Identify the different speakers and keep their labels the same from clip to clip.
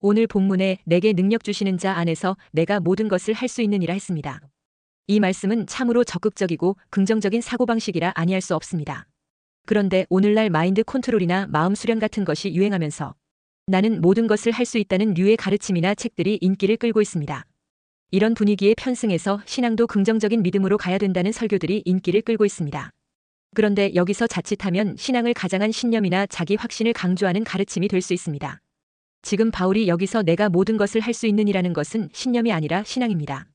Speaker 1: 오늘 본문에 내게 능력 주시는 자 안에서 내가 모든 것을 할 수 있느니라 했습니다. 이 말씀은 참으로 적극적이고 긍정적인 사고방식이라 아니할 수 없습니다. 그런데 오늘날 마인드 컨트롤이나 마음 수련 같은 것이 유행하면서 나는 모든 것을 할 수 있다는 류의 가르침이나 책들이 인기를 끌고 있습니다. 이런 분위기에 편승해서 신앙도 긍정적인 믿음으로 가야 된다는 설교들이 인기를 끌고 있습니다. 그런데 여기서 자칫하면 신앙을 가장한 신념이나 자기 확신을 강조하는 가르침이 될 수 있습니다. 지금 바울이 여기서 내가 모든 것을 할 수 있느니라는 것은 신념이 아니라 신앙입니다.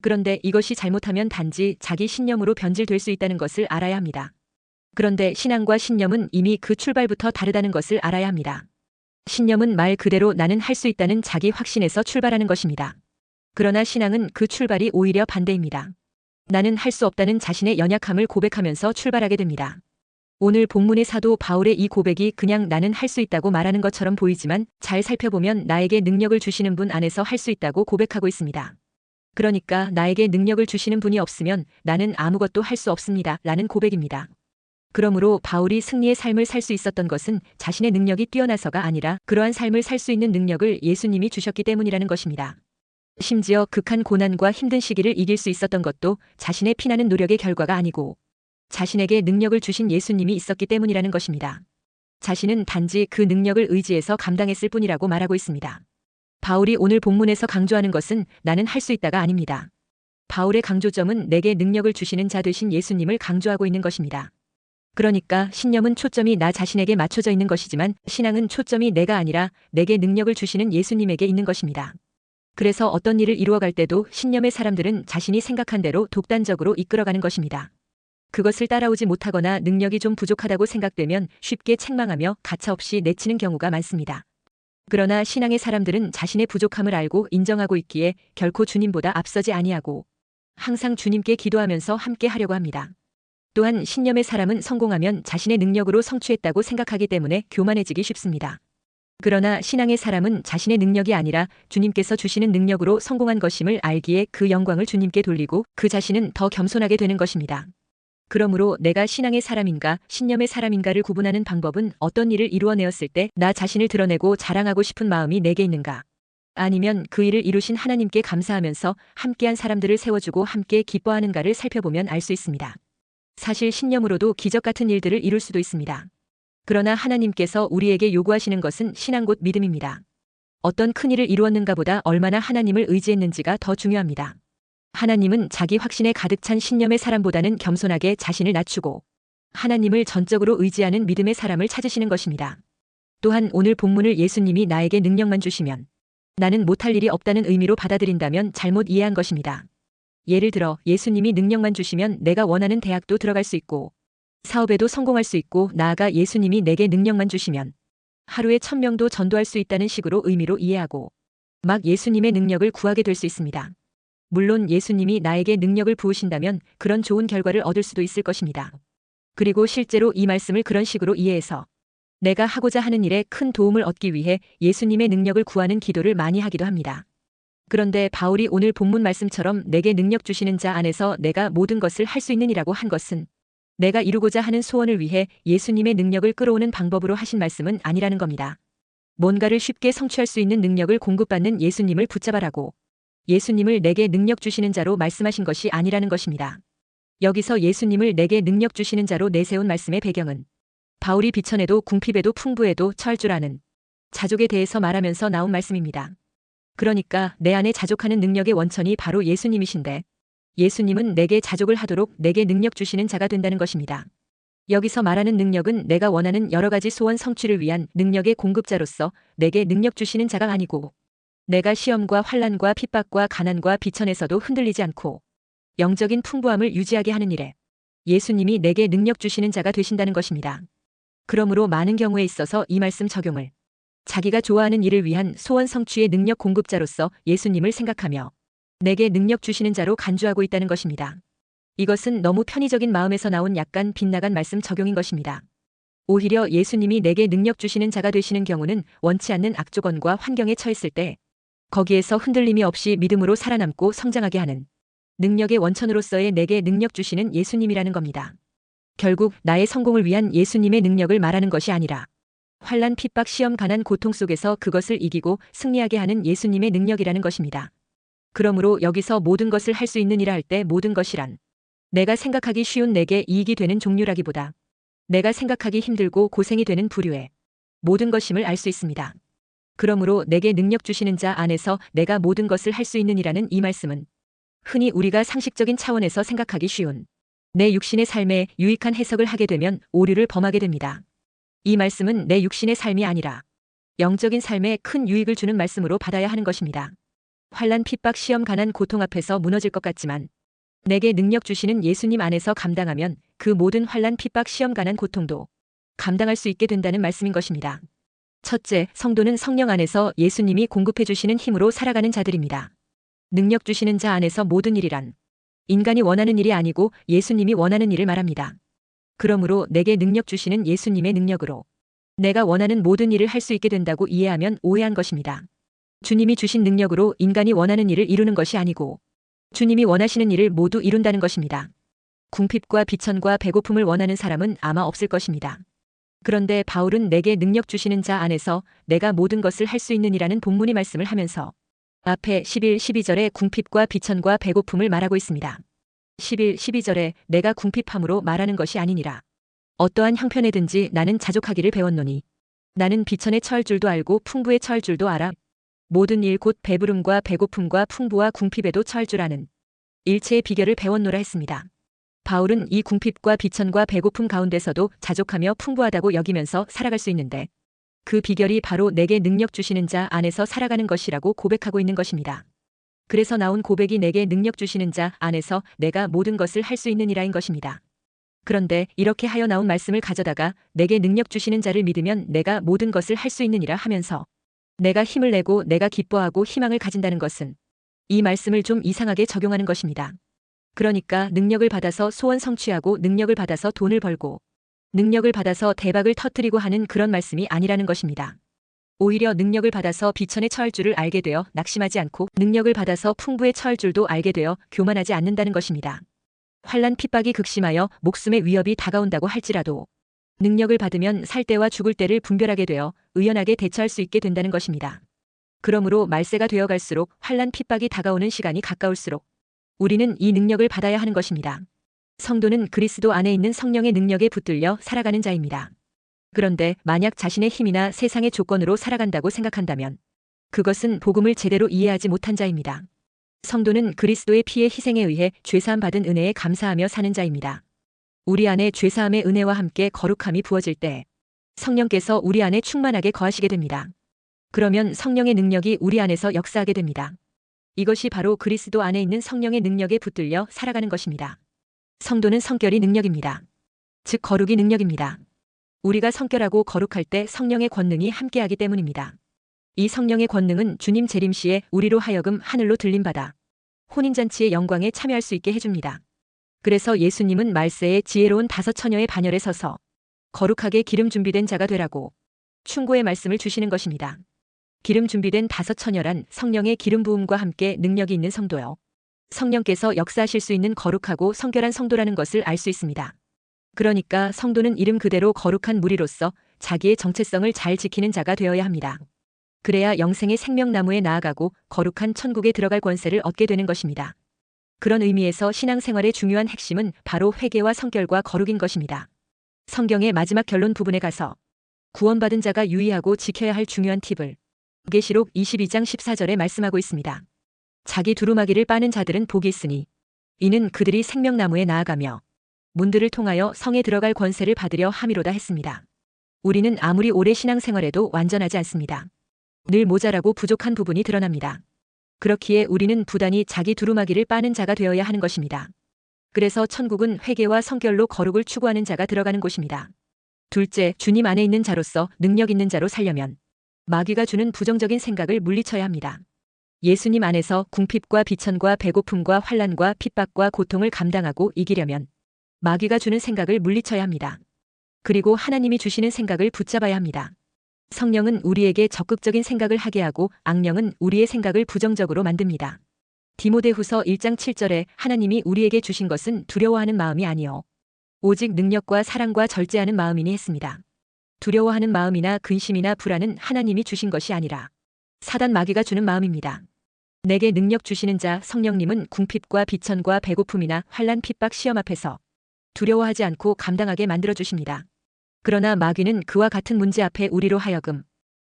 Speaker 1: 그런데 이것이 잘못하면 단지 자기 신념으로 변질될 수 있다는 것을 알아야 합니다. 그런데 신앙과 신념은 이미 그 출발부터 다르다는 것을 알아야 합니다. 신념은 말 그대로 나는 할 수 있다는 자기 확신에서 출발하는 것입니다. 그러나 신앙은 그 출발이 오히려 반대입니다. 나는 할 수 없다는 자신의 연약함을 고백하면서 출발하게 됩니다. 오늘 본문의 사도 바울의 이 고백이 그냥 나는 할 수 있다고 말하는 것처럼 보이지만 잘 살펴보면 나에게 능력을 주시는 분 안에서 할 수 있다고 고백하고 있습니다. 그러니까 나에게 능력을 주시는 분이 없으면 나는 아무것도 할 수 없습니다. 라는 고백입니다. 그러므로 바울이 승리의 삶을 살 수 있었던 것은 자신의 능력이 뛰어나서가 아니라 그러한 삶을 살 수 있는 능력을 예수님이 주셨기 때문이라는 것입니다. 심지어 극한 고난과 힘든 시기를 이길 수 있었던 것도 자신의 피나는 노력의 결과가 아니고 자신에게 능력을 주신 예수님이 있었기 때문이라는 것입니다. 자신은 단지 그 능력을 의지해서 감당했을 뿐이라고 말하고 있습니다. 바울이 오늘 본문에서 강조하는 것은 나는 할 수 있다가 아닙니다. 바울의 강조점은 내게 능력을 주시는 자 되신 예수님을 강조하고 있는 것입니다. 그러니까 신념은 초점이 나 자신에게 맞춰져 있는 것이지만 신앙은 초점이 내가 아니라 내게 능력을 주시는 예수님에게 있는 것입니다. 그래서 어떤 일을 이루어갈 때도 신념의 사람들은 자신이 생각한 대로 독단적으로 이끌어가는 것입니다. 그것을 따라오지 못하거나 능력이 좀 부족하다고 생각되면 쉽게 책망하며 가차없이 내치는 경우가 많습니다. 그러나 신앙의 사람들은 자신의 부족함을 알고 인정하고 있기에 결코 주님보다 앞서지 아니하고 항상 주님께 기도하면서 함께 하려고 합니다. 또한 신념의 사람은 성공하면 자신의 능력으로 성취했다고 생각하기 때문에 교만해지기 쉽습니다. 그러나 신앙의 사람은 자신의 능력이 아니라 주님께서 주시는 능력으로 성공한 것임을 알기에 그 영광을 주님께 돌리고 그 자신은 더 겸손하게 되는 것입니다. 그러므로 내가 신앙의 사람인가 신념의 사람인가를 구분하는 방법은 어떤 일을 이루어내었을 때 나 자신을 드러내고 자랑하고 싶은 마음이 내게 있는가 아니면 그 일을 이루신 하나님께 감사하면서 함께한 사람들을 세워주고 함께 기뻐하는가를 살펴보면 알 수 있습니다. 사실 신념으로도 기적 같은 일들을 이룰 수도 있습니다. 그러나 하나님께서 우리에게 요구하시는 것은 신앙 곧 믿음입니다. 어떤 큰 일을 이루었는가 보다 얼마나 하나님을 의지했는지가 더 중요합니다. 하나님은 자기 확신에 가득 찬 신념의 사람보다는 겸손하게 자신을 낮추고 하나님을 전적으로 의지하는 믿음의 사람을 찾으시는 것입니다. 또한 오늘 본문을 예수님이 나에게 능력만 주시면 나는 못할 일이 없다는 의미로 받아들인다면 잘못 이해한 것입니다. 예를 들어 예수님이 능력만 주시면 내가 원하는 대학도 들어갈 수 있고 사업에도 성공할 수 있고 나아가 예수님이 내게 능력만 주시면 하루에 천명도 전도할 수 있다는 식으로 의미로 이해하고 막 예수님의 능력을 구하게 될 수 있습니다. 물론 예수님이 나에게 능력을 부으신다면 그런 좋은 결과를 얻을 수도 있을 것입니다. 그리고 실제로 이 말씀을 그런 식으로 이해해서 내가 하고자 하는 일에 큰 도움을 얻기 위해 예수님의 능력을 구하는 기도를 많이 하기도 합니다. 그런데 바울이 오늘 본문 말씀처럼 내게 능력 주시는 자 안에서 내가 모든 것을 할 수 있느니라고 한 것은 내가 이루고자 하는 소원을 위해 예수님의 능력을 끌어오는 방법으로 하신 말씀은 아니라는 겁니다. 뭔가를 쉽게 성취할 수 있는 능력을 공급받는 예수님을 붙잡아라고 예수님을 내게 능력 주시는 자로 말씀하신 것이 아니라는 것입니다. 여기서 예수님을 내게 능력 주시는 자로 내세운 말씀의 배경은 바울이 비천에도 궁핍에도 풍부에도 아는 자족에 대해서 말하면서 나온 말씀입니다. 그러니까 내 안에 자족하는 능력의 원천이 바로 예수님이신데 예수님은 내게 자족을 하도록 내게 능력 주시는 자가 된다는 것입니다. 여기서 말하는 능력은 내가 원하는 여러 가지 소원 성취를 위한 능력의 공급자로서 내게 능력 주시는 자가 아니고 내가 시험과 환란과 핍박과 가난과 비천에서도 흔들리지 않고 영적인 풍부함을 유지하게 하는 일에 예수님이 내게 능력 주시는 자가 되신다는 것입니다. 그러므로 많은 경우에 있어서 이 말씀 적용을 자기가 좋아하는 일을 위한 소원 성취의 능력 공급자로서 예수님을 생각하며 내게 능력 주시는 자로 간주하고 있다는 것입니다. 이것은 너무 편의적인 마음에서 나온 약간 빗나간 말씀 적용인 것입니다. 오히려 예수님이 내게 능력 주시는 자가 되시는 경우는 원치 않는 악조건과 환경에 처했을 때 거기에서 흔들림이 없이 믿음으로 살아남고 성장하게 하는 능력의 원천으로서의 내게 능력 주시는 예수님이라는 겁니다. 결국 나의 성공을 위한 예수님의 능력을 말하는 것이 아니라 환란 핍박 시험 가난 고통 속에서 그것을 이기고 승리하게 하는 예수님의 능력이라는 것입니다. 그러므로 여기서 모든 것을 할 수 있는 이라 할 때 모든 것이란 내가 생각하기 쉬운 내게 이익이 되는 종류라기보다 내가 생각하기 힘들고 고생이 되는 부류의 모든 것임을 알 수 있습니다. 그러므로 내게 능력 주시는 자 안에서 내가 모든 것을 할 수 있는 이라는 이 말씀은 흔히 우리가 상식적인 차원에서 생각하기 쉬운 내 육신의 삶에 유익한 해석을 하게 되면 오류를 범하게 됩니다. 이 말씀은 내 육신의 삶이 아니라 영적인 삶에 큰 유익을 주는 말씀으로 받아야 하는 것입니다. 환란 핍박 시험 가난 고통 앞에서 무너질 것 같지만 내게 능력 주시는 예수님 안에서 감당하면 그 모든 환란 핍박 시험 가난 고통도 감당할 수 있게 된다는 말씀인 것입니다. 첫째, 성도는 성령 안에서 예수님이 공급해 주시는 힘으로 살아가는 자들입니다. 능력 주시는 자 안에서 모든 일이란 인간이 원하는 일이 아니고 예수님이 원하는 일을 말합니다. 그러므로 내게 능력 주시는 예수님의 능력으로 내가 원하는 모든 일을 할 수 있게 된다고 이해하면 오해한 것입니다. 주님이 주신 능력으로 인간이 원하는 일을 이루는 것이 아니고 주님이 원하시는 일을 모두 이룬다는 것입니다. 궁핍과 비천과 배고픔을 원하는 사람은 아마 없을 것입니다. 그런데 바울은 내게 능력 주시는 자 안에서 내가 모든 것을 할 수 있는 이라는 본문의 말씀을 하면서 앞에 11, 12절에 궁핍과 비천과 배고픔을 말하고 있습니다. 11, 12절에 내가 궁핍함으로 말하는 것이 아니니라. 어떠한 형편에든지 나는 자족하기를 배웠노니 나는 비천에 처할 줄도 알고 풍부에 처할 줄도 알아. 모든 일 곧 배부름과 배고픔과 풍부와 궁핍에도 처할 줄 아는 일체의 비결을 배웠노라 했습니다. 바울은 이 궁핍과 비천과 배고픔 가운데서도 자족하며 풍부하다고 여기면서 살아갈 수 있는데 그 비결이 바로 내게 능력 주시는 자 안에서 살아가는 것이라고 고백하고 있는 것입니다. 그래서 나온 고백이 내게 능력 주시는 자 안에서 내가 모든 것을 할 수 있는 이라인 것입니다. 그런데 이렇게 하여 나온 말씀을 가져다가 내게 능력 주시는 자를 믿으면 내가 모든 것을 할 수 있는 이라 하면서 내가 힘을 내고 내가 기뻐하고 희망을 가진다는 것은 이 말씀을 좀 이상하게 적용하는 것입니다. 그러니까 능력을 받아서 소원 성취하고 능력을 받아서 돈을 벌고 능력을 받아서 대박을 터뜨리고 하는 그런 말씀이 아니라는 것입니다. 오히려 능력을 받아서 비천에 처할 줄을 알게 되어 낙심하지 않고 능력을 받아서 풍부에 처할 줄도 알게 되어 교만하지 않는다는 것입니다. 환란 핍박이 극심하여 목숨의 위협이 다가온다고 할지라도 능력을 받으면 살 때와 죽을 때를 분별하게 되어 의연하게 대처할 수 있게 된다는 것입니다. 그러므로 말세가 되어 갈수록 환란 핍박이 다가오는 시간이 가까울수록 우리는 이 능력을 받아야 하는 것입니다. 성도는 그리스도 안에 있는 성령의 능력에 붙들려 살아가는 자입니다. 그런데 만약 자신의 힘이나 세상의 조건으로 살아간다고 생각한다면 그것은 복음을 제대로 이해하지 못한 자입니다. 성도는 그리스도의 피의 희생에 의해 죄사함 받은 은혜에 감사하며 사는 자입니다. 우리 안에 죄사함의 은혜와 함께 거룩함이 부어질 때 성령께서 우리 안에 충만하게 거하시게 됩니다. 그러면 성령의 능력이 우리 안에서 역사하게 됩니다. 이것이 바로 그리스도 안에 있는 성령의 능력에 붙들려 살아가는 것입니다. 성도는 성결이 능력입니다. 즉 거룩이 능력입니다. 우리가 성결하고 거룩할 때 성령의 권능이 함께하기 때문입니다. 이 성령의 권능은 주님 재림 시에 우리로 하여금 하늘로 들림받아 혼인잔치의 영광에 참여할 수 있게 해줍니다. 그래서 예수님은 말세에 지혜로운 다섯 처녀의 반열에 서서 거룩하게 기름 준비된 자가 되라고 충고의 말씀을 주시는 것입니다. 기름 준비된 다섯 처녀란 성령의 기름 부음과 함께 능력이 있는 성도요. 성령께서 역사하실 수 있는 거룩하고 성결한 성도라는 것을 알 수 있습니다. 그러니까 성도는 이름 그대로 거룩한 무리로서 자기의 정체성을 잘 지키는 자가 되어야 합니다. 그래야 영생의 생명나무에 나아가고 거룩한 천국에 들어갈 권세를 얻게 되는 것입니다. 그런 의미에서 신앙생활의 중요한 핵심은 바로 회개와 성결과 거룩인 것입니다. 성경의 마지막 결론 부분에 가서 구원받은 자가 유의하고 지켜야 할 중요한 팁을 계시록 22장 14절에 말씀하고 있습니다. 자기 두루마기를 빠는 자들은 복이 있으니 이는 그들이 생명나무에 나아가며 문들을 통하여 성에 들어갈 권세를 받으려 함이로다 했습니다. 우리는 아무리 오래 신앙생활해도 완전하지 않습니다. 늘 모자라고 부족한 부분이 드러납니다. 그렇기에 우리는 부단히 자기 두루마기를 빠는 자가 되어야 하는 것입니다. 그래서 천국은 회개와 성결로 거룩을 추구하는 자가 들어가는 곳입니다. 둘째, 주님 안에 있는 자로서 능력 있는 자로 살려면 마귀가 주는 부정적인 생각을 물리쳐야 합니다. 예수님 안에서 궁핍과 비천과 배고픔과 환란과 핍박과 고통을 감당하고 이기려면 마귀가 주는 생각을 물리쳐야 합니다. 그리고 하나님이 주시는 생각을 붙잡아야 합니다. 성령은 우리에게 적극적인 생각을 하게 하고 악령은 우리의 생각을 부정적으로 만듭니다. 디모데후서 1장 7절에 하나님이 우리에게 주신 것은 두려워하는 마음이 아니요 오직 능력과 사랑과 절제하는 마음이니 했습니다. 두려워하는 마음이나 근심이나 불안은 하나님이 주신 것이 아니라 사단 마귀가 주는 마음입니다. 내게 능력 주시는 자 성령님은 궁핍과 비천과 배고픔이나 환란 핍박 시험 앞에서 두려워하지 않고 감당하게 만들어 주십니다. 그러나 마귀는 그와 같은 문제 앞에 우리로 하여금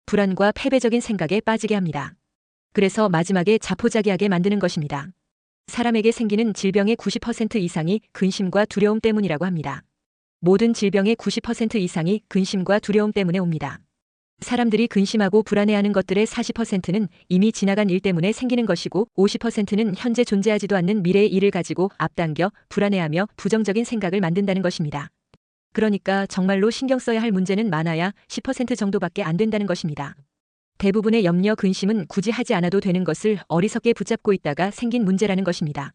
Speaker 1: 불안과 패배적인 생각에 빠지게 합니다. 그래서 마지막에 자포자기하게 만드는 것입니다. 사람에게 생기는 질병의 90% 이상이 근심과 두려움 때문이라고 합니다. 모든 질병의 90% 이상이 근심과 두려움 때문에 옵니다. 사람들이 근심하고 불안해하는 것들의 40%는 이미 지나간 일 때문에 생기는 것이고 50%는 현재 존재하지도 않는 미래의 일을 가지고 앞당겨 불안해하며 부정적인 생각을 만든다는 것입니다. 그러니까 정말로 신경 써야 할 문제는 많아야 10% 정도밖에 안 된다는 것입니다. 대부분의 염려 근심은 굳이 하지 않아도 되는 것을 어리석게 붙잡고 있다가 생긴 문제라는 것입니다.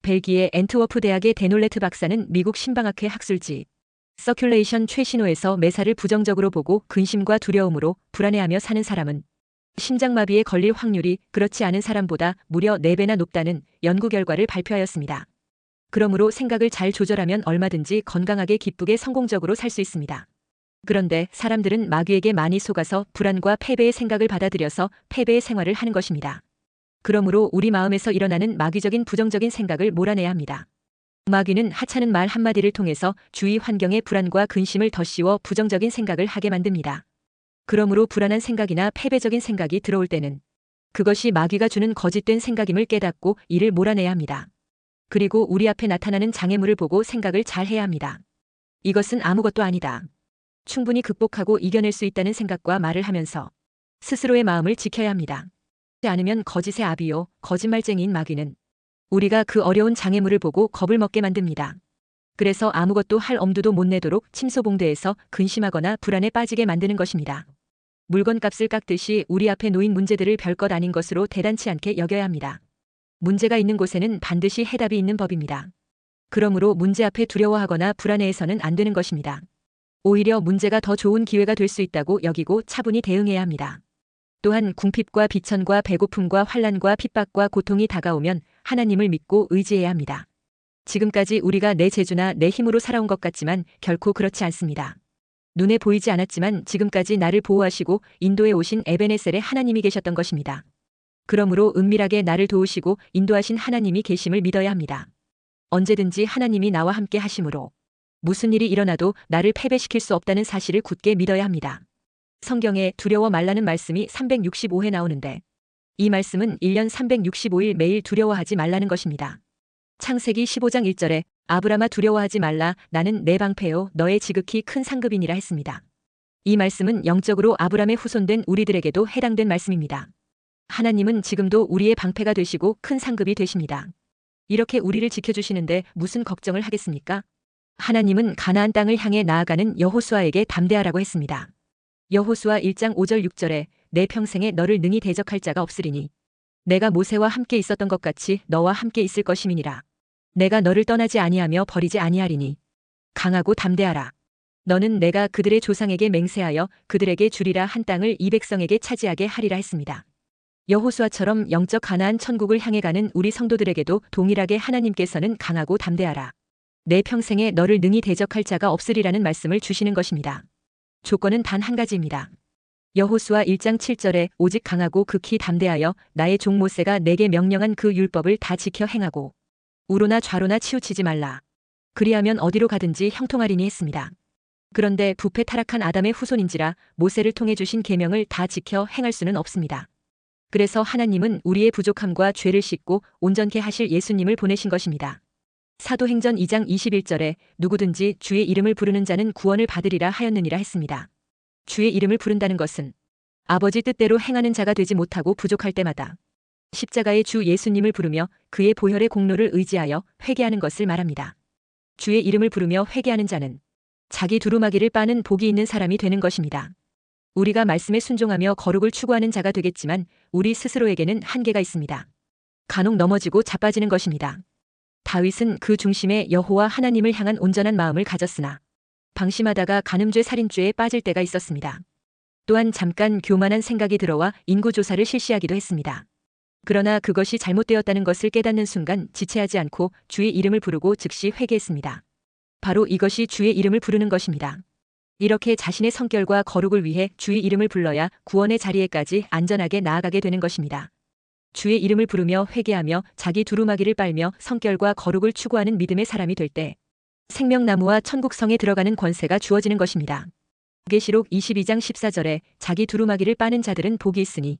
Speaker 1: 벨기에 엔트워프 대학의 데놀레트 박사는 미국 신방학회 학술지 서큘레이션 최신호에서 매사를 부정적으로 보고 근심과 두려움으로 불안해하며 사는 사람은 심장마비에 걸릴 확률이 그렇지 않은 사람보다 무려 4배나 높다는 연구 결과를 발표하였습니다. 그러므로 생각을 잘 조절하면 얼마든지 건강하게 기쁘게 성공적으로 살 수 있습니다. 그런데 사람들은 마귀에게 많이 속아서 불안과 패배의 생각을 받아들여서 패배의 생활을 하는 것입니다. 그러므로 우리 마음에서 일어나는 마귀적인 부정적인 생각을 몰아내야 합니다. 마귀는 하찮은 말 한마디를 통해서 주위 환경의 불안과 근심을 더 씌워 부정적인 생각을 하게 만듭니다. 그러므로 불안한 생각이나 패배적인 생각이 들어올 때는 그것이 마귀가 주는 거짓된 생각임을 깨닫고 이를 몰아내야 합니다. 그리고 우리 앞에 나타나는 장애물을 보고 생각을 잘 해야 합니다. 이것은 아무것도 아니다. 충분히 극복하고 이겨낼 수 있다는 생각과 말을 하면서 스스로의 마음을 지켜야 합니다. 않으면 거짓의 아비요, 거짓말쟁이인 마귀는 우리가 그 어려운 장애물을 보고 겁을 먹게 만듭니다. 그래서 아무것도 할 엄두도 못 내도록 침소봉대에서 근심하거나 불안에 빠지게 만드는 것입니다. 물건값을 깎듯이 우리 앞에 놓인 문제들을 별것 아닌 것으로 대단치 않게 여겨야 합니다. 문제가 있는 곳에는 반드시 해답이 있는 법입니다. 그러므로 문제 앞에 두려워하거나 불안해해서는 안 되는 것입니다. 오히려 문제가 더 좋은 기회가 될 수 있다고 여기고 차분히 대응해야 합니다. 또한 궁핍과 비천과 배고픔과 환란과 핍박과 고통이 다가오면 하나님을 믿고 의지해야 합니다. 지금까지 우리가 내 재주나 내 힘으로 살아온 것 같지만 결코 그렇지 않습니다. 눈에 보이지 않았지만 지금까지 나를 보호하시고 인도에 오신 에베네셀의 하나님이 계셨던 것입니다. 그러므로 은밀하게 나를 도우시고 인도하신 하나님이 계심을 믿어야 합니다. 언제든지 하나님이 나와 함께 하심으로 무슨 일이 일어나도 나를 패배시킬 수 없다는 사실을 굳게 믿어야 합니다. 성경에 두려워 말라는 말씀이 365회 나오는데 이 말씀은 1년 365일 매일 두려워하지 말라는 것입니다. 창세기 15장 1절에 아브라마 두려워하지 말라 나는 내 방패요 너의 지극히 큰 상급이니라 했습니다. 이 말씀은 영적으로 아브람의 후손된 우리들에게도 해당된 말씀입니다. 하나님은 지금도 우리의 방패가 되시고 큰 상급이 되십니다. 이렇게 우리를 지켜주시는데 무슨 걱정을 하겠습니까? 하나님은 가나안 땅을 향해 나아가는 여호수아에게 담대하라고 했습니다. 여호수아 1장 5절 6절에 내 평생에 너를 능히 대적할 자가 없으리니 내가 모세와 함께 있었던 것 같이 너와 함께 있을 것임이니라. 내가 너를 떠나지 아니하며 버리지 아니하리니 강하고 담대하라. 너는 내가 그들의 조상에게 맹세하여 그들에게 주리라 한 땅을 이 백성에게 차지하게 하리라 했습니다. 여호수아처럼 영적 가나안 천국을 향해 가는 우리 성도들에게도 동일하게 하나님께서는 강하고 담대하라. 내 평생에 너를 능히 대적할 자가 없으리라는 말씀을 주시는 것입니다. 조건은 단 한 가지입니다. 여호수아 1장 7절에 오직 강하고 극히 담대하여 나의 종 모세가 내게 명령한 그 율법을 다 지켜 행하고 우로나 좌로나 치우치지 말라. 그리하면 어디로 가든지 형통하리니 했습니다. 그런데 부패 타락한 아담의 후손인지라 모세를 통해 주신 계명을 다 지켜 행할 수는 없습니다. 그래서 하나님은 우리의 부족함과 죄를 씻고 온전케 하실 예수님을 보내신 것입니다. 사도행전 2장 21절에 누구든지 주의 이름을 부르는 자는 구원을 받으리라 하였느니라 했습니다. 주의 이름을 부른다는 것은 아버지 뜻대로 행하는 자가 되지 못하고 부족할 때마다 십자가의 주 예수님을 부르며 그의 보혈의 공로를 의지하여 회개하는 것을 말합니다. 주의 이름을 부르며 회개하는 자는 자기 두루마기를 빠는 복이 있는 사람이 되는 것입니다. 우리가 말씀에 순종하며 거룩을 추구하는 자가 되겠지만 우리 스스로에게는 한계가 있습니다. 간혹 넘어지고 자빠지는 것입니다. 다윗은 그 중심에 여호와 하나님을 향한 온전한 마음을 가졌으나 방심하다가 간음죄 살인죄에 빠질 때가 있었습니다. 또한 잠깐 교만한 생각이 들어와 인구조사를 실시하기도 했습니다. 그러나 그것이 잘못되었다는 것을 깨닫는 순간 지체하지 않고 주의 이름을 부르고 즉시 회개했습니다. 바로 이것이 주의 이름을 부르는 것입니다. 이렇게 자신의 성결과 거룩을 위해 주의 이름을 불러야 구원의 자리에까지 안전하게 나아가게 되는 것입니다. 주의 이름을 부르며 회개하며 자기 두루마기를 빨며 성결과 거룩을 추구하는 믿음의 사람이 될 때 생명나무와 천국성에 들어가는 권세가 주어지는 것입니다. 계시록 22장 14절에 자기 두루마기를 빠는 자들은 복이 있으니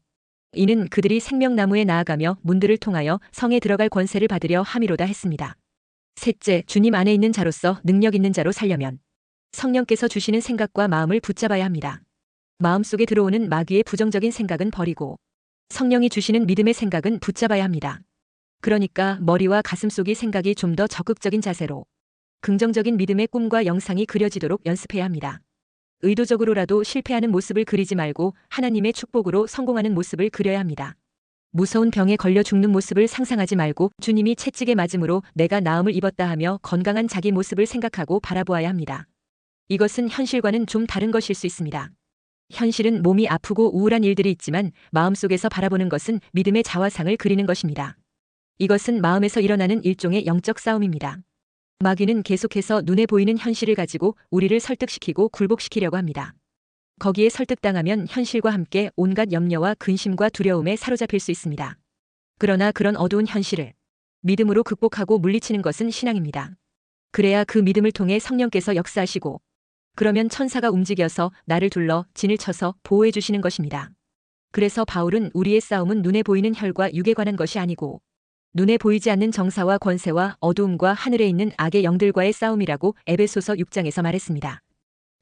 Speaker 1: 이는 그들이 생명나무에 나아가며 문들을 통하여 성에 들어갈 권세를 받으려 함이로다 했습니다. 셋째, 주님 안에 있는 자로서 능력 있는 자로 살려면 성령께서 주시는 생각과 마음을 붙잡아야 합니다. 마음속에 들어오는 마귀의 부정적인 생각은 버리고 성령이 주시는 믿음의 생각은 붙잡아야 합니다. 그러니까 머리와 가슴속이 생각이 좀 더 적극적인 자세로 긍정적인 믿음의 꿈과 영상이 그려지도록 연습해야 합니다. 의도적으로라도 실패하는 모습을 그리지 말고 하나님의 축복으로 성공하는 모습을 그려야 합니다. 무서운 병에 걸려 죽는 모습을 상상하지 말고 주님이 채찍에 맞음으로 내가 나음을 입었다 하며 건강한 자기 모습을 생각하고 바라보아야 합니다. 이것은 현실과는 좀 다른 것일 수 있습니다. 현실은 몸이 아프고 우울한 일들이 있지만 마음속에서 바라보는 것은 믿음의 자화상을 그리는 것입니다. 이것은 마음에서 일어나는 일종의 영적 싸움입니다. 마귀는 계속해서 눈에 보이는 현실을 가지고 우리를 설득시키고 굴복시키려고 합니다. 거기에 설득당하면 현실과 함께 온갖 염려와 근심과 두려움에 사로잡힐 수 있습니다. 그러나 그런 어두운 현실을 믿음으로 극복하고 물리치는 것은 신앙입니다. 그래야 그 믿음을 통해 성령께서 역사하시고 그러면 천사가 움직여서 나를 둘러 진을 쳐서 보호해 주시는 것입니다. 그래서 바울은 우리의 싸움은 눈에 보이는 혈과 육에 관한 것이 아니고 눈에 보이지 않는 정사와 권세와 어두움과 하늘에 있는 악의 영들과의 싸움이라고 에베소서 6장에서 말했습니다.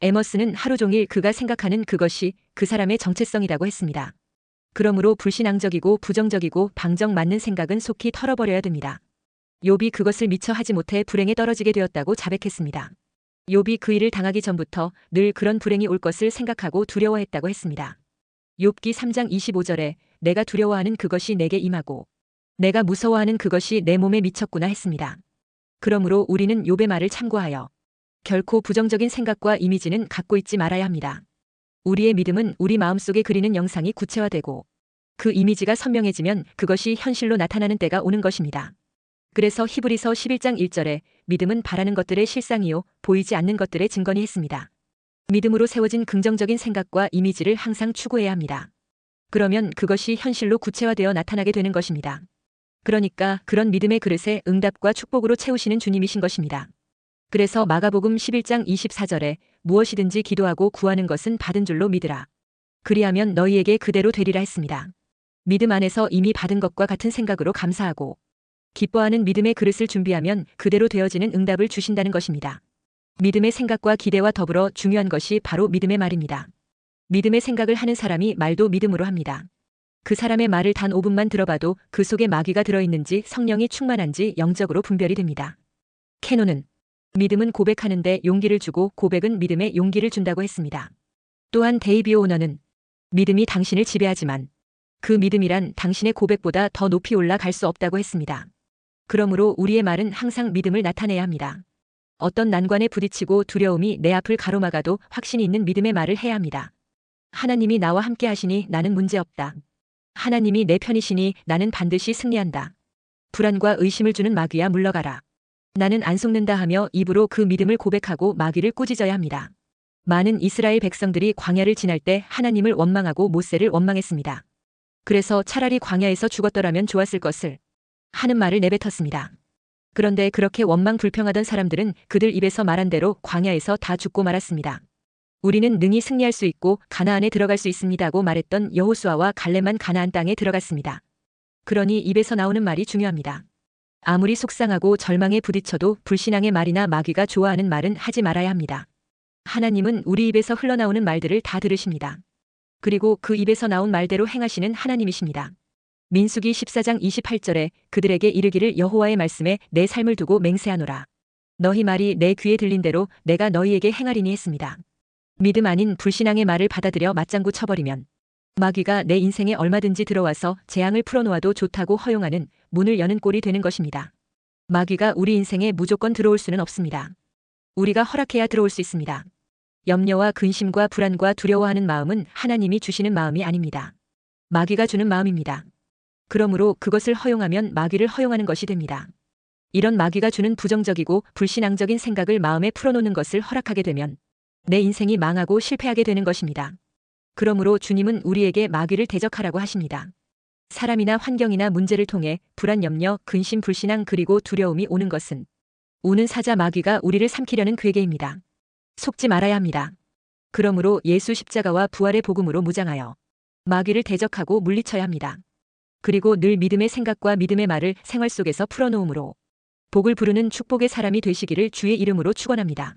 Speaker 1: 에머스는 하루 종일 그가 생각하는 그것이 그 사람의 정체성이라고 했습니다. 그러므로 불신앙적이고 부정적이고 방정 맞는 생각은 속히 털어버려야 됩니다. 욥이 그것을 미처 하지 못해 불행에 떨어지게 되었다고 자백했습니다. 욥이 그 일을 당하기 전부터 늘 그런 불행이 올 것을 생각하고 두려워했다고 했습니다. 욥기 3장 25절에 내가 두려워하는 그것이 내게 임하고 내가 무서워하는 그것이 내 몸에 미쳤구나 했습니다. 그러므로 우리는 욥의 말을 참고하여 결코 부정적인 생각과 이미지는 갖고 있지 말아야 합니다. 우리의 믿음은 우리 마음속에 그리는 영상이 구체화되고 그 이미지가 선명해지면 그것이 현실로 나타나는 때가 오는 것입니다. 그래서 히브리서 11장 1절에 믿음은 바라는 것들의 실상이요 보이지 않는 것들의 증거니 했습니다. 믿음으로 세워진 긍정적인 생각과 이미지를 항상 추구해야 합니다. 그러면 그것이 현실로 구체화되어 나타나게 되는 것입니다. 그러니까 그런 믿음의 그릇에 응답과 축복으로 채우시는 주님이신 것입니다. 그래서 마가복음 11장 24절에 무엇이든지 기도하고 구하는 것은 받은 줄로 믿으라. 그리하면 너희에게 그대로 되리라 했습니다. 믿음 안에서 이미 받은 것과 같은 생각으로 감사하고 기뻐하는 믿음의 그릇을 준비하면 그대로 되어지는 응답을 주신다는 것입니다. 믿음의 생각과 기대와 더불어 중요한 것이 바로 믿음의 말입니다. 믿음의 생각을 하는 사람이 말도 믿음으로 합니다. 그 사람의 말을 단 5분만 들어봐도 그 속에 마귀가 들어있는지 성령이 충만한지 영적으로 분별이 됩니다. 캐논은 믿음은 고백하는데 용기를 주고 고백은 믿음에 용기를 준다고 했습니다. 또한 데이비오 오너는 믿음이 당신을 지배하지만 그 믿음이란 당신의 고백보다 더 높이 올라갈 수 없다고 했습니다. 그러므로 우리의 말은 항상 믿음을 나타내야 합니다. 어떤 난관에 부딪히고 두려움이 내 앞을 가로막아도 확신이 있는 믿음의 말을 해야 합니다. 하나님이 나와 함께 하시니 나는 문제없다. 하나님이 내 편이시니 나는 반드시 승리한다. 불안과 의심을 주는 마귀야 물러가라. 나는 안 속는다 하며 입으로 그 믿음을 고백하고 마귀를 꾸짖어야 합니다. 많은 이스라엘 백성들이 광야를 지날 때 하나님을 원망하고 모세를 원망했습니다. 그래서 차라리 광야에서 죽었더라면 좋았을 것을 하는 말을 내뱉었습니다. 그런데 그렇게 원망 불평하던 사람들은 그들 입에서 말한 대로 광야에서 다 죽고 말았습니다. 우리는 능히 승리할 수 있고 가나안에 들어갈 수 있습니다고 말했던 여호수아와 갈렙만 가나안 땅에 들어갔습니다. 그러니 입에서 나오는 말이 중요합니다. 아무리 속상하고 절망에 부딪혀도 불신앙의 말이나 마귀가 좋아하는 말은 하지 말아야 합니다. 하나님은 우리 입에서 흘러나오는 말들을 다 들으십니다. 그리고 그 입에서 나온 말대로 행하시는 하나님이십니다. 민수기 14장 28절에 그들에게 이르기를 여호와의 말씀에 내 삶을 두고 맹세하노라. 너희 말이 내 귀에 들린 대로 내가 너희에게 행하리니 했습니다. 믿음 아닌 불신앙의 말을 받아들여 맞장구 쳐버리면 마귀가 내 인생에 얼마든지 들어와서 재앙을 풀어놓아도 좋다고 허용하는 문을 여는 꼴이 되는 것입니다. 마귀가 우리 인생에 무조건 들어올 수는 없습니다. 우리가 허락해야 들어올 수 있습니다. 염려와 근심과 불안과 두려워하는 마음은 하나님이 주시는 마음이 아닙니다. 마귀가 주는 마음입니다. 그러므로 그것을 허용하면 마귀를 허용하는 것이 됩니다. 이런 마귀가 주는 부정적이고 불신앙적인 생각을 마음에 풀어놓는 것을 허락하게 되면 내 인생이 망하고 실패하게 되는 것입니다. 그러므로 주님은 우리에게 마귀를 대적하라고 하십니다. 사람이나 환경이나 문제를 통해 불안, 염려, 근심, 불신앙 그리고 두려움이 오는 것은 우는 사자 마귀가 우리를 삼키려는 괴계입니다. 속지 말아야 합니다. 그러므로 예수 십자가와 부활의 복음으로 무장하여 마귀를 대적하고 물리쳐야 합니다. 그리고 늘 믿음의 생각과 믿음의 말을 생활 속에서 풀어놓음으로 복을 부르는 축복의 사람이 되시기를 주의 이름으로 축원합니다.